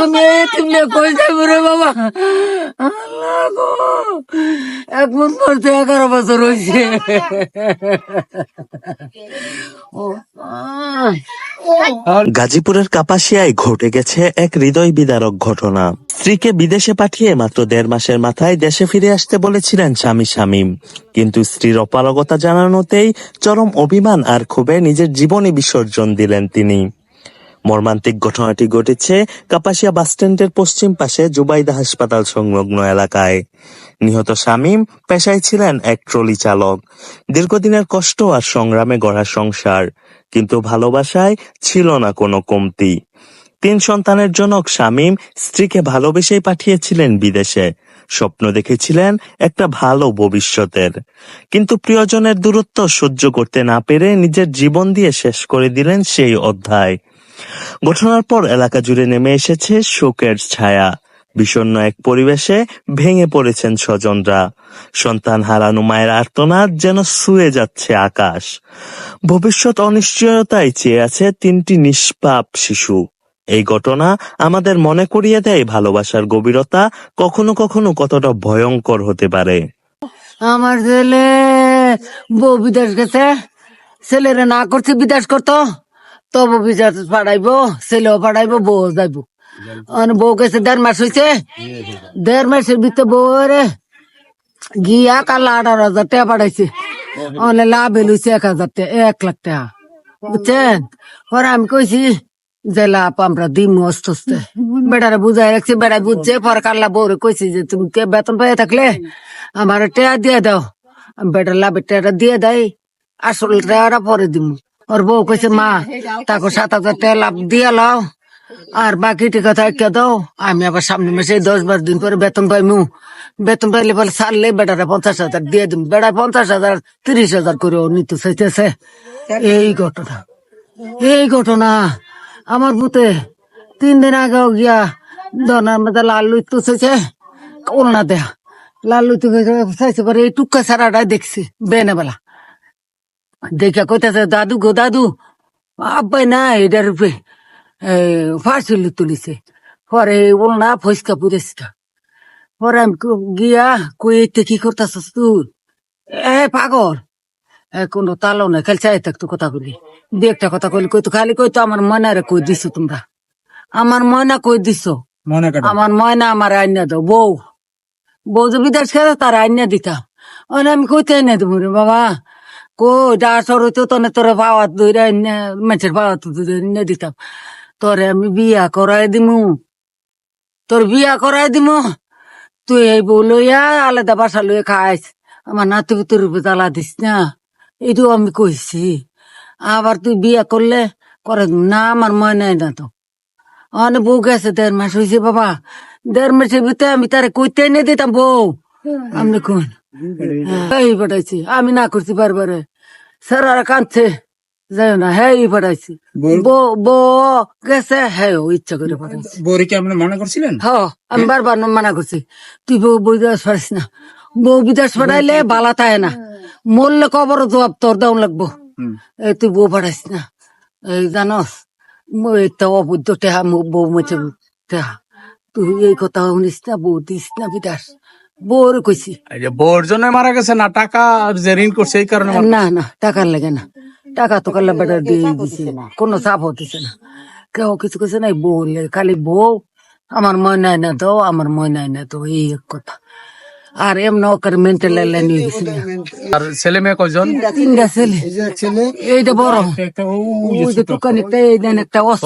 আমি তুমি কই যাব রে বাবা? আল্লাহ গো। এক মন এগারো বছর হয়েছে গাজীপুরের কাপাসিয়ায় ঘটে গেছে এক হৃদয় বিদারক ঘটনা। স্ত্রীকে বিদেশে পাঠিয়ে মাত্র দেড় মাসের মাথায় দেশে ফিরে আসতে বলেছিলেন স্বামী শামীম। কিন্তু স্ত্রীর অপারগতা জানানোতেই চরম অভিমান আর ক্ষোভে নিজের জীবনে বিসর্জন দিলেন তিনি। মর্মান্তিক ঘটনাটি ঘটেছে কাপাসিয়া বাসস্ট্যান্ডের পশ্চিম পাশে জুবাইদা হাসপাতাল সংলগ্ন এলাকায়। নিহত শামীম পেশায় ছিলেন এক ট্রলি চালক। দীর্ঘদিনের কষ্ট আর সংগ্রামে গড়া সংসার, কিন্তু ভালোবাসায় ছিল না কোনো কমতি। তিন সন্তানের জনক শামীম স্ত্রীকে ভালোবেসেই পাঠিয়েছিলেন বিদেশে, স্বপ্ন দেখেছিলেন একটা ভালো ভবিষ্যতের। কিন্তু প্রিয়জনের দূরত্ব সহ্য করতে না পেরে নিজের জীবন দিয়ে শেষ করে দিলেন সেই অধ্যায়। ঘটনার পর এলাকা জুড়ে নেমে এসেছে শোকের ছায়া। বিষণ্ণ এক পরিবেশে ভেঙে পড়েছেন স্বজনরা। সন্তান হারানো মায়ের আর্তনাদ যেন ছুঁয়ে যাচ্ছে আকাশ। ভবিষ্যৎ অনিশ্চয়তায় চেয়ে আছে তিনটি নিষ্পাপ শিশু। এই ঘটনা আমাদের মনে করিয়ে দেয় ভালোবাসার গভীরতা কখনো কখনো কতটা ভয়ঙ্কর হতে পারে। আমার ছেলে বউ বিদেশ গেছে। ছেলেরা না করছে বিদেশ করতো। তবু বিদেশ পাঠাইবো, ছেলেও পাঠাইবো বউ যাইবো। বউ গেছে দেড় মাস হয়েছে দেড় মাসের ভিতরে বউ রে গিয়া কাল আঠারো হাজার টাকা পাঠাইছে। অনেক লাভ এলুছে এক হাজার টাকা, এক লাখ টাকা। বুঝছেন? পরে আমি কইছি, যে লাভ আমরা দিম অস্ত অস্তে। বেটারে বুঝাই রাখছি বেড়াই বুঝছে, পরে কাল্লা বউরে কইছি যে, তুমি কে বেতন পেয়ে থাকলে আমার টেয়া দিয়ে দাও। বেটার লাভের টেয়াটা দিয়ে দেয় আসল টেয়াটা পরে দিম। ওর বউ কইছে, মা, তাকে সাত হাজার টাকা লাভ দিয়ে লাও, আর বাকি টিকা থাকে দাও। আমি আবার সামনে মাসে দশ বার দিন পরে বেতন পাইমু। বেতন পাইলে বলে সারলে বেটারে পঞ্চাশ হাজার দিয়ে দিম। বেড়ায় পঞ্চাশ হাজার, তিরিশ হাজার করে ও নিতে চাইতেছে। এই ঘটনা। এই ঘটনা আমার বুতে তিন দিন আগে গিয়া দনার মধ্যে লাল লুই তো চাইছে। ওলনা দেয়া। লাল লুই তো চাইছে পরে এই টুকা সারাটা দেখছি বেলা। দেখা কইতেছে দাদু গো দাদু আব্বাই না এটার উপরে। ফার্সিলি তুলিছে পরে ওলনা ফসকা পুরেছিটা পরে আমি গিয়া কইতে কি করতেছস তুই? এ পাগল। কোনো তালো নাই খালি চাই থাকতো কথা বলি দু একটা কথা কইলি কইতো খালি কইতো আমার ময়নারে কই দিছো তোমরা? আমার ময়না কই দিছো? আমার ময়না আমার আইনা দাও বউ। বউ যে বিদেশ খেলে তার আইনা দিতাম। আমি কইতে আইনা দেবো রে বাবা। কই ডার সরইতো তনে তোরে পাওয়া দইরা মেছের পাওয়া দইরা আইনা দিতাম। তোরে আমি বিয়া করাই দিমু। তোর বিয়া করাই দিমু। তুই এই বউ লইয়া আলাদা বাসা লইয়া খাইস। আমার নাতি উপর জ্বালা দিস না। এইটু আমি কইছি। আবার তুই বিয়া করলে করে না আমার ময় নাই না তো। অনেক বউ গেছে দেড় মাস হয়েছে বাবা। দেড় মাসের ভিতরে আমি তারে কইতে এনে দিতাম বউ। আমি কোন এই পাঠাইছি। আমি না করছি বারবারে। স্যার কাঁদছে। যাই না হ্যাঁ পাঠাইছি। বউ গেছে হ্যাঁ ইচ্ছা করে পাঠাইছি। বৌরি কি আপনি মনে করছিলেন? হ আমি বারবার মানা করছি। তুই বউ বিদেশ পারিস না। বউ বিদেশ পাঠাইলে বালা থাকে না। মরলে কবর জবাব তোর দাম লাগবো। এই তুই বউ পাঠাইস না। এই জানস তো অবুদ্ধ টেহা বউ মেছে টেহা তুই এই কথা শুনিস না বউ দিস না বিদেশ। বউর কইছি। যে জন্য মারা গেছে না টাকা যে ঋণ করছে এই কারণে না না টাকার লাগে না। টাকা তো কাল্লা বেটা দিয়ে দিছে কোনো চাপ হতেছে না। কেউ কিছু কিছু নাই বউ লে- খালি বউ আমার ময়নায় না তো আমার ময়নায় না তো এই এক কথা। আর এমন করে মেন্টাল লাইন নিয়ে গেছে আর ছেলে মেয়ে কয়জন? তিনটা ছেলে। এইটা বড়। ওই যে দোকানে একটা এই একটা অস্ত্র।